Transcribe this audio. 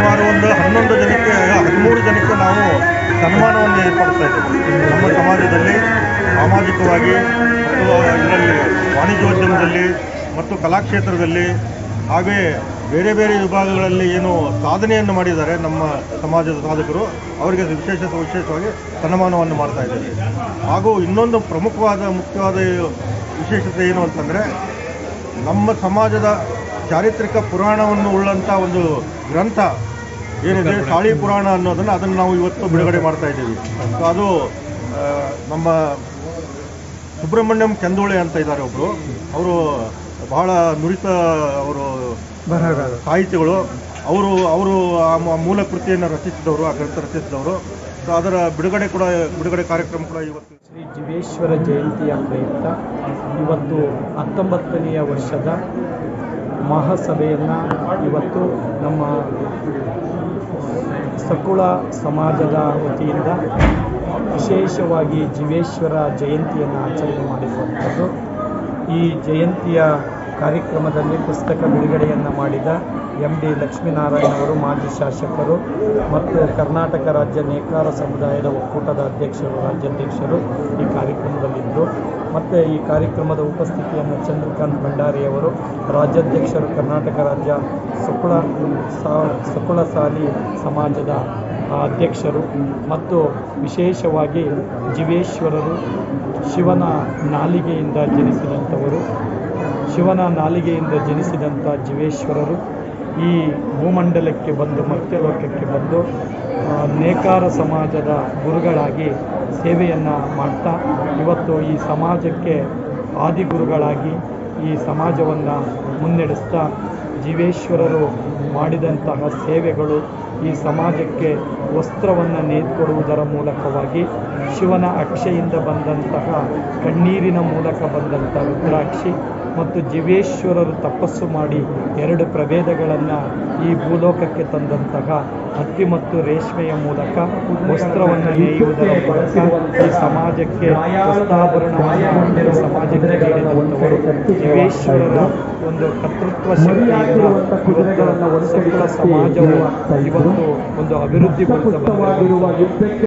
ಸುಮಾರು ಒಂದು ಹನ್ನೊಂದು ಜನಕ್ಕೆ, ಹದಿಮೂರು ಜನಕ್ಕೆ ನಾವು ಸನ್ಮಾನವನ್ನು ಏರ್ಪಡಿಸ್ತಾ ಇದ್ದೀವಿ. ನಮ್ಮ ಸಮಾಜದಲ್ಲಿ, ಸಾಮಾಜಿಕವಾಗಿ, ಮತ್ತು ಇದರಲ್ಲಿ ವಾಣಿಜ್ಯೋದ್ಯಮದಲ್ಲಿ ಮತ್ತು ಕಲಾಕ್ಷೇತ್ರದಲ್ಲಿ, ಹಾಗೇ ಬೇರೆ ಬೇರೆ ವಿಭಾಗಗಳಲ್ಲಿ ಏನು ಸಾಧನೆಯನ್ನು ಮಾಡಿದ್ದಾರೆ ನಮ್ಮ ಸಮಾಜದ ಸಾಧಕರು, ಅವರಿಗೆ ವಿಶೇಷ ವಿಶೇಷವಾಗಿ ಸನ್ಮಾನವನ್ನು ಮಾಡ್ತಾ ಇದ್ದೇವೆ. ಹಾಗೂ ಇನ್ನೊಂದು ಪ್ರಮುಖವಾದ, ಮುಖ್ಯವಾದ ವಿಶೇಷತೆ ಏನು ಅಂತಂದರೆ, ನಮ್ಮ ಸಮಾಜದ ಚಾರಿತ್ರಿಕ ಪುರಾಣವನ್ನು ಉಳ್ಳಂಥ ಒಂದು ಗ್ರಂಥ ಏನಿದೆ ಕಾಳಿ ಪುರಾಣ ಅನ್ನೋದನ್ನು ಅದನ್ನು ನಾವು ಇವತ್ತು ಬಿಡುಗಡೆ ಮಾಡ್ತಾ ಇದ್ದೀವಿ. ಸೊ ಅದು ನಮ್ಮ ಸುಬ್ರಹ್ಮಣ್ಯಂ ಚಂದೋಳೆ ಅಂತ ಇದ್ದಾರೆ ಒಬ್ಬರು ಅವರು ಬಹಳ ನುರಿತ ಅವರು ಸಾಹಿತಿಗಳು. ಅವರು ಅವರು ಆ ಮ- ಮೂಲ ಕೃತಿಯನ್ನು ರಚಿಸಿದವರು ಆ ಗ್ರಂಥ ರಚಿಸಿದವರು. ಸೊ ಅದರ ಬಿಡುಗಡೆ ಕೂಡ ಬಿಡುಗಡೆ ಕಾರ್ಯಕ್ರಮ ಕೂಡ ಇವತ್ತು. ಶ್ರೀ ಜೀವೇಶ್ವರ ಜಯಂತಿಯ ಪ್ರಯುಕ್ತ ಇವತ್ತು ಹತ್ತೊಂಬತ್ತನೆಯ ವರ್ಷದ ಮಹಾಸಭೆಯನ್ನು ಇವತ್ತು ನಮ್ಮ ಸಕುಳ ಸಮಾಜದ ವತಿಯಿಂದ ವಿಶೇಷವಾಗಿ ಜೀವೇಶ್ವರ ಜಯಂತಿಯನ್ನು ಆಚರಣೆ ಮಾಡಿರುವಂಥದ್ದು. ಈ ಜಯಂತಿಯ ಕಾರ್ಯಕ್ರಮದಲ್ಲಿ ಪುಸ್ತಕ ಬಿಡುಗಡೆಯನ್ನು ಮಾಡಿದ ಎಂ ಡಿ ಲಕ್ಷ್ಮೀನಾರಾಯಣ ಅವರು, ಮಾಜಿ ಶಾಸಕರು ಮತ್ತು ಕರ್ನಾಟಕ ರಾಜ್ಯ ನೇಕಾರ ಸಮುದಾಯದ ಒಕ್ಕೂಟದ ಅಧ್ಯಕ್ಷರು, ರಾಜ್ಯಾಧ್ಯಕ್ಷರು ಈ ಕಾರ್ಯಕ್ರಮದಲ್ಲಿದ್ದರು. ಮತ್ತು ಈ ಕಾರ್ಯಕ್ರಮದ ಉಪಸ್ಥಿತಿಯನ್ನು ಚಂದ್ರಕಾಂತ್ ಭಂಡಾರಿಯವರು ರಾಜ್ಯಾಧ್ಯಕ್ಷರು ಕರ್ನಾಟಕ ರಾಜ್ಯ ಸುಕುಳ ಸಾಲಿ ಸಮಾಜದ ಅಧ್ಯಕ್ಷರು ಮತ್ತು ವಿಶೇಷವಾಗಿ ಜೀವೇಶ್ವರರು ಶಿವನ ನಾಲಿಗೆಯಿಂದ ಜನಿಸಿದಂಥವರು. ಶಿವನ ನಾಲಿಗೆಯಿಂದ ಜನಿಸಿದಂಥ ಜೀವೇಶ್ವರರು ಈ ಭೂಮಂಡಲಕ್ಕೆ ಬಂದು ಮರ್ತ್ಯಲೋಕಕ್ಕೆ ಬಂದು ನೇಕಾರ ಸಮಾಜದ ಗುರುಗಳಾಗಿ ಸೇವೆಯನ್ನು ಮಾಡ್ತಾ, ಇವತ್ತು ಈ ಸಮಾಜಕ್ಕೆ ಆದಿಗುರುಗಳಾಗಿ ಈ ಸಮಾಜವನ್ನು ಮುನ್ನಡೆಸ್ತಾ, ಜೀವೇಶ್ವರರು ಮಾಡಿದಂತಹ ಸೇವೆಗಳು ಈ ಸಮಾಜಕ್ಕೆ ವಸ್ತ್ರವನ್ನು ನೇತ್ಕೊಡುವುದರ ಮೂಲಕವಾಗಿ, ಶಿವನ ಅಕ್ಷೆಯಿಂದ ಬಂದಂತಹ ಕಣ್ಣೀರಿನ ಮೂಲಕ ಬಂದಂಥ ರುದ್ರಾಕ್ಷಿ ಮತ್ತು ಜೀವೇಶ್ವರರು ತಪಸ್ಸು ಮಾಡಿ ಎರಡು ಪ್ರಭೇದಗಳನ್ನು ಈ ಭೂಲೋಕಕ್ಕೆ ತಂದಂತಹ ಹತ್ತಿ ಮತ್ತು ರೇಷ್ಮೆಯ ಮೂಲಕ ವಸ್ತ್ರವನ್ನು ನೇಯುವುದರ ಮೂಲಕ ಈ ಸಮಾಜಕ್ಕೆ ವಸ್ತ್ರಾಭರಣವನ್ನು ಈ ಸಮಾಜಕ್ಕೆ ನೀಡಿದಂಥವರು. ಜೀವೇಶ್ವರರ ಒಂದು ಕರ್ತೃತ್ವ ಶಕ್ತಿಯಿಂದ ಸಕಲ ಸಮಾಜವು ಇವತ್ತು ಒಂದು ಅಭಿವೃದ್ಧಿಗೊಳಿಸಬಲ್ಲ